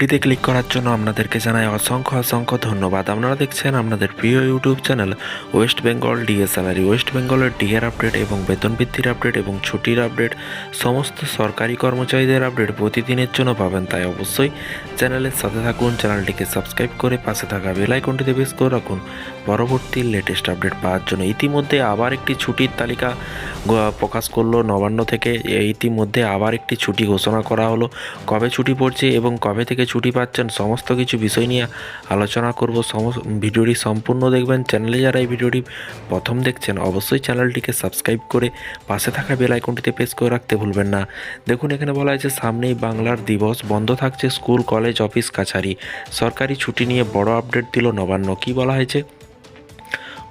ভিডিওতে ক্লিক করার জন্য আপনাদেরকে জানাই অসংখ্য অসংখ্য ধন্যবাদ। আপনারা দেখছেন আপনাদের প্রিয় YouTube channel West Bengal DA salary West বেঙ্গলের ডিএর আপডেট এবং বেতন বৃদ্ধির আপডেট এবং ছুটির আপডেট সমস্ত সরকারি কর্মচারীদের আপডেট প্রতিদিনের জন্য পাবেন। তাই অবশ্যই চ্যানেলের সাথে থাকুন, চ্যানেলটিকে সাবস্ক্রাইব করে পাশে থাকা বেল আইকনটিতে বেশ করে রাখুন। পরবর্তী লেটেস্ট আপডেট পাওয়ার জন্য ইতিমধ্যে আবার একটি ছুটির তালিকা প্রকাশ করল নবান্ন থেকে। ইতিমধ্যে আবার একটি ছুটি ঘোষণা করা হলো। কবে ছুটি পড়ছে এবং কবে থেকে ছুটি পাচ্ছেন, সমস্ত কিছু বিষয় নিয়ে আলোচনা করব। সমস্ত ভিডিওটি সম্পূর্ণ দেখবেন। চ্যানেলে যারা এই ভিডিওটি প্রথম দেখছেন, অবশ্যই চ্যানেলটিকে সাবস্ক্রাইব করে পাশে থাকা বেল আইকনটিতে প্রেস করে রাখতে ভুলবেন না। দেখুন, এখানে বলা হয়েছে, সামনেই বাংলার দিবস, বন্ধ থাকছে স্কুল, কলেজ, অফিস, কাছারি। সরকারি ছুটি নিয়ে বড় আপডেট দিল নবান্ন। কি বলা হয়েছে?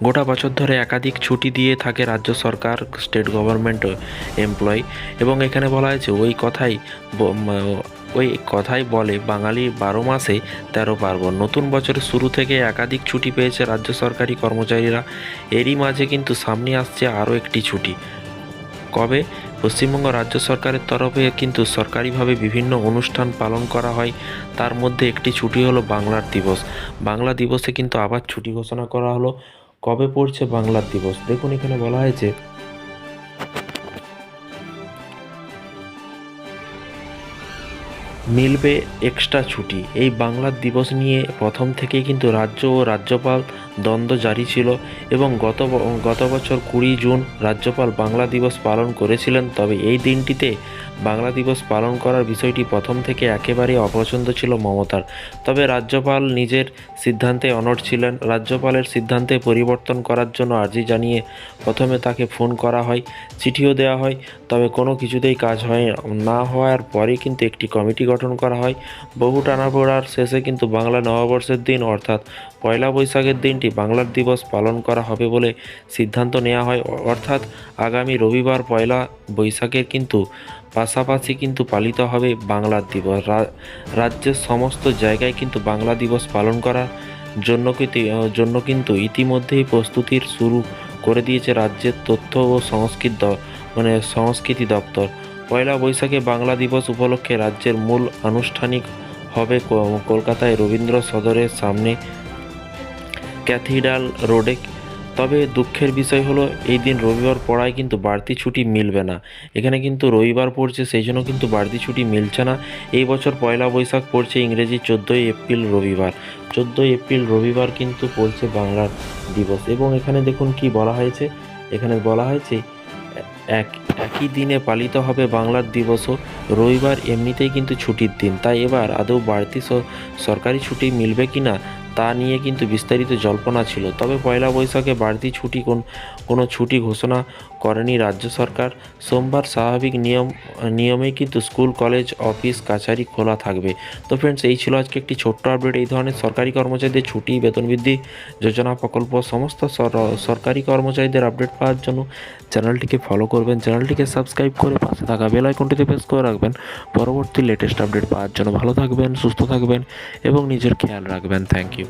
গোটা বছর ধরে একাধিক ছুটি দিয়ে থাকে রাজ্য সরকার, স্টেট গভর্নমেন্ট, এমপ্লয়ি এবং এখানে বলা হয়েছে, ওই কথাই ওই কথাই বলে, বাঙালি বারো মাসে তেরো পার্বণ। নতুন বছরের শুরু থেকে একাধিক ছুটি পেয়েছে রাজ্য সরকারি কর্মচারীরা। এরই মাঝে কিন্তু সামনে আসছে আরও একটি ছুটি। কবে? পশ্চিমবঙ্গ রাজ্য সরকারের তরফে কিন্তু সরকারিভাবে বিভিন্ন অনুষ্ঠান পালন করা হয়। তার মধ্যে একটি ছুটি হলো বাংলার দিবস। বাংলা দিবসে কিন্তু আবার ছুটি ঘোষণা করা হলো। কবে পড়ছে বাংলার দিবস? দেখুন এখানে বলা হয়েছে মিলবে এক্সট্রা ছুটি। এই বাংলার দিবস নিয়ে প্রথম থেকেই কিন্তু রাজ্য ও রাজ্যপাল দ্বন্দ্ব জারি ছিল এবং গত গত বছর কুড়ি জুন রাজ্যপাল বাংলা দিবস পালন করেছিলেন। তবে এই দিনটিতে বাংলা দিবস পালন করার বিষয়টি প্রথম থেকে একেবারে অপছন্দ ছিল মমতার। তবে রাজ্যপাল নিজের সিদ্ধান্তে অনড় ছিলেন। রাজ্যপালের সিদ্ধান্তে পরিবর্তন করার জন্য আর্জি জানিয়ে প্রথমে তাকে ফোন করা হয়, চিঠিও দেওয়া হয়। তবে কোনো কিছুতেই কাজ হয় না হওয়ার পরে কিন্তু একটি কমিটি গঠন করা হয়। বহু টানাপোড়ার শেষে কিন্তু বাংলা নববর্ষের দিন অর্থাৎ পয়লা বৈশাখের দিনটি বাংলার দিবস পালন করা হবে বলে সিদ্ধান্ত নেওয়া হয়। অর্থাৎ আগামী রবিবার পয়লা বৈশাখের কিন্তু পাশাপাশি কিন্তু পালিত হবে বাংলার দিবস। রাজ্যের সমস্ত জায়গায় কিন্তু বাংলা দিবস পালন করার জন্য জন্য কিন্তু ইতিমধ্যেই প্রস্তুতির শুরু করে দিয়েছে রাজ্যের তথ্য ও সংস্কৃত মানে সংস্কৃতি দপ্তর। পয়লা বৈশাখে বাংলা দিবস উপলক্ষে রাজ্যের মূল আনুষ্ঠানিক হবে কলকাতায় রবীন্দ্র সদরের সামনে ক্যাথিড্রাল রোডে। তবে দুঃখের বিষয় হলো, এই দিন রবিবার পড়ায় কিন্তু বাড়তি ছুটি মিলবে না। এখানে কিন্তু রবিবার পড়ছে, সেই জন্য কিন্তু বাড়তি ছুটি মিলছে না। এই বছর পয়লা বৈশাখ পড়ছে ইংরেজি চোদ্দোই এপ্রিল রবিবার। চোদ্দোই এপ্রিল রবিবার কিন্তু পড়ছে বাংলার দিবস। এবং এখানে দেখুন কি বলা হয়েছে, এখানে বলা হয়েছে এক একই দিনে পালিত হবে বাংলার দিবসও। রবিবার এমনিতেই কিন্তু ছুটির দিন, তাই এবার আদৌ বাড়তি সরকারি ছুটি মিলবে কি না তা নিয়ে কিন্তু বিস্তারিত জল্পনা ছিল। তবে পয়লা বৈশাখে বাড়তি ছুটি কোন কোনো ছুটি ঘোষণা করেনি রাজ্য সরকার। সোমবার স্বাভাবিক নিয়ম নিয়মেই কিন্তু স্কুল, কলেজ, অফিস, কাছারি খোলা থাকবে। তো ফ্রেন্ডস এই ছিল আজকে একটি ছোট্ট আপডেট এই ধরনের সরকারি কর্মচারীদের ছুটি, বেতন বৃদ্ধি, যোজনা প্রকল্প, সমস্ত সরকারি কর্মচারীদের আপডেট পাওয়ার জন্য চ্যানেলটিকে ফলো করবেন। চ্যানেলটিকে সাবস্ক্রাইব করে পাশে থাকা বেল আইকনটিতে প্রেস করে রাখবেন। পরবর্তী লেটেস্ট আপডেট পাওয়ার জন্য ভালো থাকবেন, সুস্থ থাকবেন এবং নিজের খেয়াল রাখবেন। Thank you